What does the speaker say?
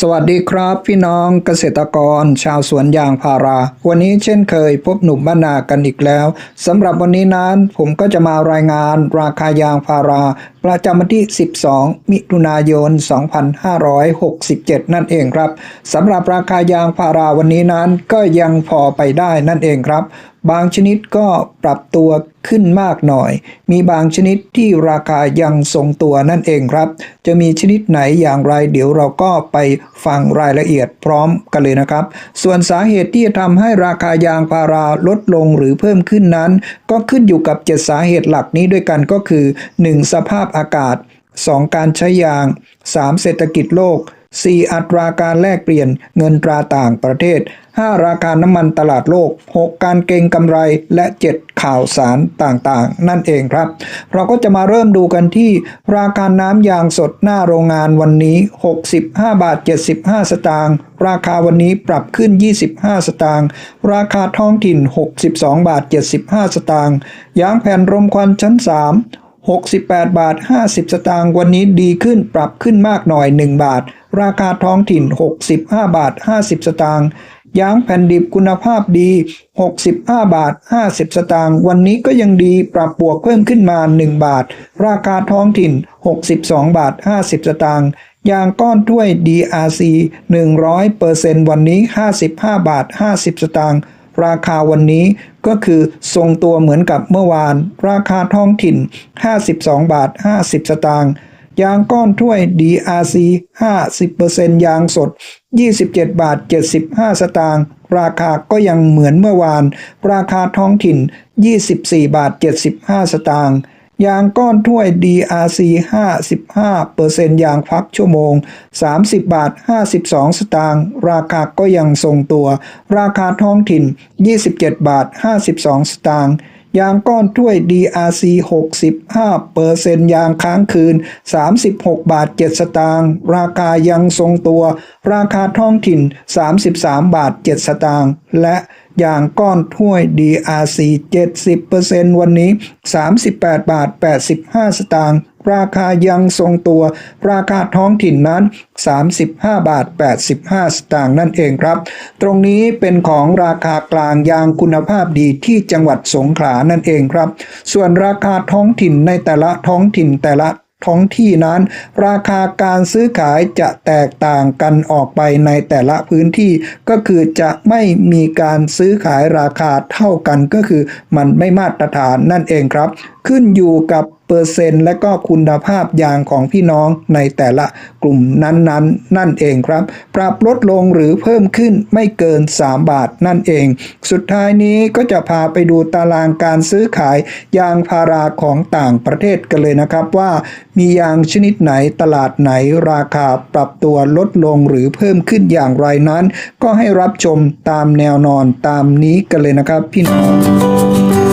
สวัสดีครับพี่น้องเกษตรกรชาวสวนยางพารา วันนี้เช่นเคยพบหนุ่มบ้านนากันอีกแล้วสำหรับวันนี้นั้นผมก็จะมารายงานราคายางพารา ประจำวันที่ 12 มิถุนายน 2567 นั่นเองครับสำหรับราคายางพาราวันนี้นั้นก็ยังพอไปได้นั่นเองครับ บางชนิดก็ปรับตัวขึ้นมากหน่อย มีบางชนิดที่ราคายังทรงตัวนั่นเองครับ จะมีชนิดไหนอย่างไรเดี๋ยวเราก็ไปฟังรายละเอียดพร้อมกันเลยนะครับ ส่วนสาเหตุที่ทำให้ราคายางพาราลดลงหรือเพิ่มขึ้นนั้น ก็ขึ้นอยู่กับเจ็ดสาเหตุหลักนี้ด้วยกันก็คือ 1. สภาพอากาศ 2. การใช้ยาง 3. เศรษฐกิจโลก 4. อัตราการแลกเปลี่ยนเงินตราต่างประเทศ 5. ราคาน้ำมันตลาดโลก 6. การเก็งกำไรและ 7. ข่าวสารต่างๆ นั่นเองครับ เราก็จะมาเริ่มดูกันที่ ราคาน้ำยางสดหน้าโรงงานวันนี้ 65 บาท 75 สตางค์ราคาวันนี้ปรับขึ้น 25 สตางค์ราคาท้องถิ่น 62 บาท 75 สตางค์ยางแผ่นรมควันชั้น 3 68 บาท 50 สตางค์วันนี้ดีขึ้นปรับขึ้นมากหน่อย 1 บาท ราคาท้องถิ่น 65 บาท 50 สตางค์ยางแผ่นดิบคุณภาพดี 65 บาท 50 สตางค์วันนี้ก็ยังดีปรับบวกเพิ่มขึ้นมา 1 บาท ราคาท้องถิ่น 62 บาท 50 สตางค์ยางก้อนถ้วย DRC 100%วันนี้ 55 บาท 50 สตางค์ราคาวันนี้ ก็คือทรงตัวเหมือนกับเมื่อวาน ราคาท้องถิ่น 52 บาท 50 สตางค์ยางก้อนถ้วย DRC 50%ยางสด 27 บาท 75 สตางค์ราคาก็ยังเหมือนเมื่อวาน ราคาท้องถิ่น 24 บาท 75 สตางค์ ยางก้อนถ้วย DRC 55%ยางพักชั่วโมง 30 บาท 52 สตางค์ราคาก็ยังทรงตัว ราคาท้องถิ่น 27 บาท 52 สตางค์ยางก้อนถ้วย DRC 65%ยางค้างคืน 36 บาท 7 สตางค์ราคายังทรงตัว ราคาท้องถิ่น 33 บาท 7 สตางค์และ อย่างก้อนถ้วย DRC 70%วันนี้ 38 บาท 85 สตางค์ราคายังทรงตัว ราคาท้องถิ่นนั้น 35 บาท 85 สตางค์นั่นเองครับ ตรงนี้เป็นของราคากลางยางคุณภาพดีที่จังหวัดสงขลานั่นเองครับ ส่วนราคาท้องถิ่นในแต่ละท้องถิ่นแต่ละ ท้องที่นั้น ราคาการซื้อขายจะแตกต่างกันออกไปในแต่ละพื้นที่ ก็คือจะไม่มีการซื้อขายราคาเท่ากันก็คือมันไม่มาตรฐานนั่นเองครับ ขึ้นอยู่กับ เปอร์เซ็นต์และก็คุณภาพยางของพี่น้องในแต่ละกลุ่มนั้นๆนนนั่นเองครับ ปรับลดลงหรือเพิ่มขึ้นไม่เกิน 3 บาทนั่นเอง สุดท้ายนี้ก็จะพาไปดูตารางการซื้อขายยางพาราของต่างประเทศกันเลยนะครับว่า มียางชนิดไหนตลาดไหนราคาปรับตัวลดลงหรือเพิ่มขึ้นอย่างไรนั้น ก็ให้รับชมตามแนวนอนตามนี้กันเลยนะครับพี่น้อง